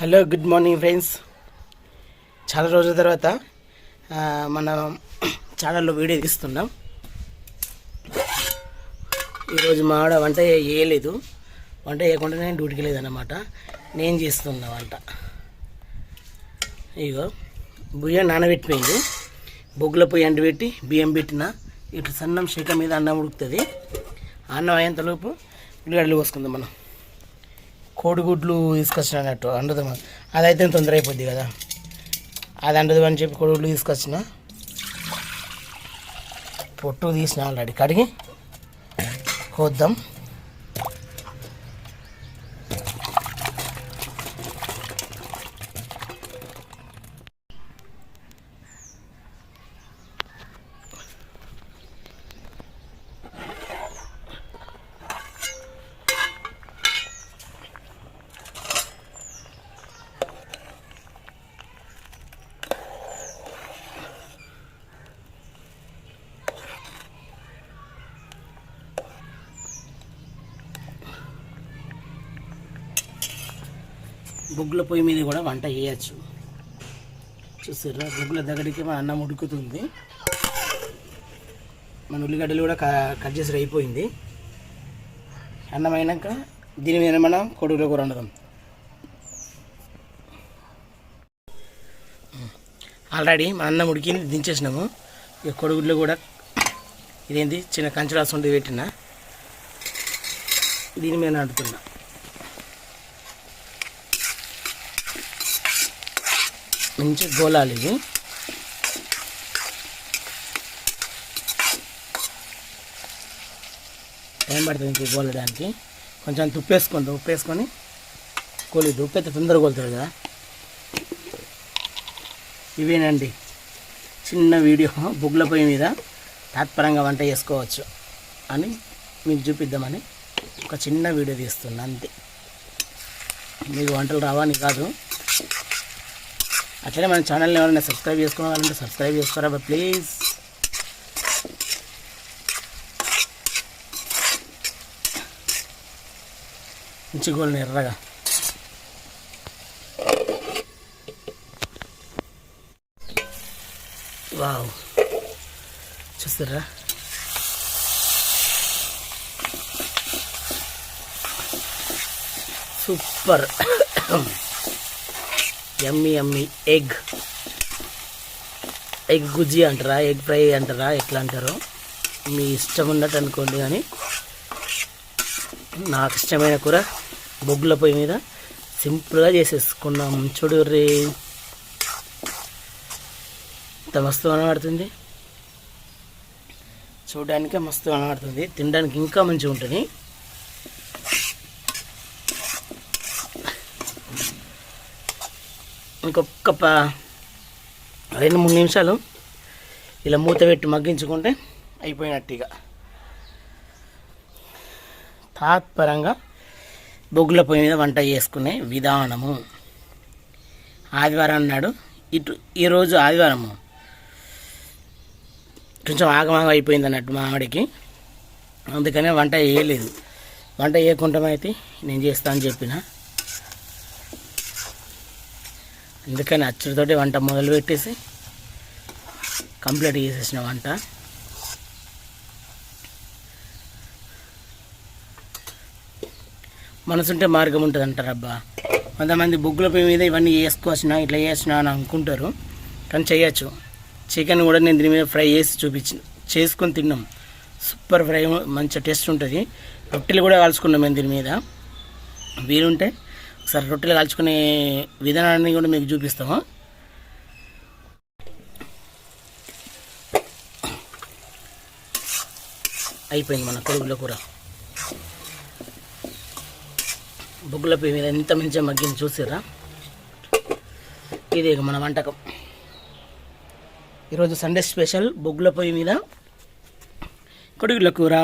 Hello good morning friends. చాలా రోజుల తర్వాత మనం ఛానల్లో వీడియో తీస్తున్నాం. ఈరోజు మా ఆడ వంట వేయలేదు వంట వేయకుండా నేను డ్యూటీకి లేదన్నమాట నేను చేస్తున్నా వంట. ఇగో బియ్యం నానబెట్టిపోయింది. బొగ్గుల పొయ్యి అంటిపెట్టి బియ్యం పెట్టిన ఇట్లా సన్నం శేఖ మీద అన్నం ఉడుకుతుంది. అన్నం అయ్యేంతలోపు ఉల్లిగడ్డలు పోసుకుందాం మనం. కోడిగుడ్లు తీసుకొచ్చిన అన్నట్టు అండదు అదైతే తొందర అయిపోద్ది కదా. అది అండదు అని చెప్పి కోడిగుడ్లు తీసుకొచ్చిన. పొట్టు తీసిన ఆల్రెడీ. కడిగి కోద్దాం. బొగ్గుల పొయ్యి మీద కూడా వంట చేయచ్చు. చూసారా బొగ్గుల దగ్గరికి మన అన్నం ఉడుకుతుంది. మన ఉల్లిగడ్డలు కూడా క- కట్ చేసి అయిపోయింది. అన్నం అయినాక దీని మీద మనం కొడుకులో కూర వండుదాం. ఆల్రెడీ మా అన్నం ఉడికింది దించేసినాము. ఇక కొడుగుడ్లు కూడా ఇదేంటి చిన్న కంచరాసు ఉండి పెట్టిన. దీని మీద నడుతున్నా మంచి గోళాలు ఇవి. టైం పడుతుంది ఇంక గోలడానికి? కొంచెం ఉప్పు వేసుకోండి ఉప్పు వేసుకొని కోలేదు ఉప్పు అయితే తొందరగా కోలుతుంది కదా. ఇవేనండి. చిన్న వీడియో బుగ్ల పొయ్యి మీద తాత్పరంగా వంట చేసుకోవచ్చు అని మీకు చూపిద్దామని ఒక చిన్న వీడియో తీస్తున్నా అంతే. మీకు వంటలు రావని కాదు. అట్లనే మన ఛానల్ని ఎవరైనా సబ్స్క్రైబ్ చేసుకోవాలంటే సబ్స్క్రైబ్ చేసుకోరా ప్లీజ్ మంచి గోల్ని ఎర్రగా. వావ్. చూస్తారా సూపర్. ఎమ్మి ఎమ్మి ఎగ్ ఎగ్ గుజ్జి అంటారా? ఎగ్ ఫ్రై అంటారా? ఎట్లా అంటారో? మీ ఇష్టం ఉన్నట్టు అనుకోండి కానీ నాకు ఇష్టమైన కూర బొగ్గుల పొయ్యి మీద సింపుల్గా చేసేసుకున్నాం. చూడు రే. ఇంత మస్తు అనబడుతుంది చూడడానికి మస్తు అనబడుతుంది తినడానికి ఇంకా మంచిగా ఉంటుంది. ఇంకొక ప రెండు మూడు నిమిషాలు ఇలా మూత పెట్టి మగ్గించుకుంటే అయిపోయినట్టు ఇక. తాత్పరంగా బొగ్గుల పొయ్యి మీద వంట చేసుకునే విధానము. ఆదివారం నాడు ఇటు ఈరోజు ఆదివారము. కొంచెం ఆగమాగం అయిపోయింది అన్నట్టు మా ఆవిడకి. అందుకనే వంట చేయలేదు. వంట చేయకుండా అయితే నేను చేస్తా అని చెప్పిన. అందుకని అచ్చుడితోటి వంట మొదలు పెట్టేసి కంప్లీట్ చేసేసిన వంట. మనసుంటే మార్గం ఉంటుంది అంటారు అబ్బా. కొంతమంది బుగ్గుల పొయ్యి మీద ఇవన్నీ చేసుకోవచ్చునా ఇట్లా చేసిన అని అనుకుంటారు. కానీ చేయొచ్చు. చికెన్ కూడా నేను దీని మీద ఫ్రై చేసి చూపించి చేసుకొని తిన్నాం. సూపర్ ఫ్రై మంచి టేస్ట్ ఉంటుంది. రొట్టెలు కూడా కాల్చుకున్నాం మేము దీని మీద. వీలుంటే ఒకసారి రొట్టెలు కాల్చుకునే విధానాన్ని కూడా మీకు చూపిస్తాము. అయిపోయింది మన కొడుగుల కూర. బొగ్గుల పొయ్యి మీద ఎంత మంచిగా మగ్గింది చూసారా ఇది మన వంటకం. ఈరోజు సండే స్పెషల్ బొగ్గుల పొయ్యి మీద కొడుగుల కూర.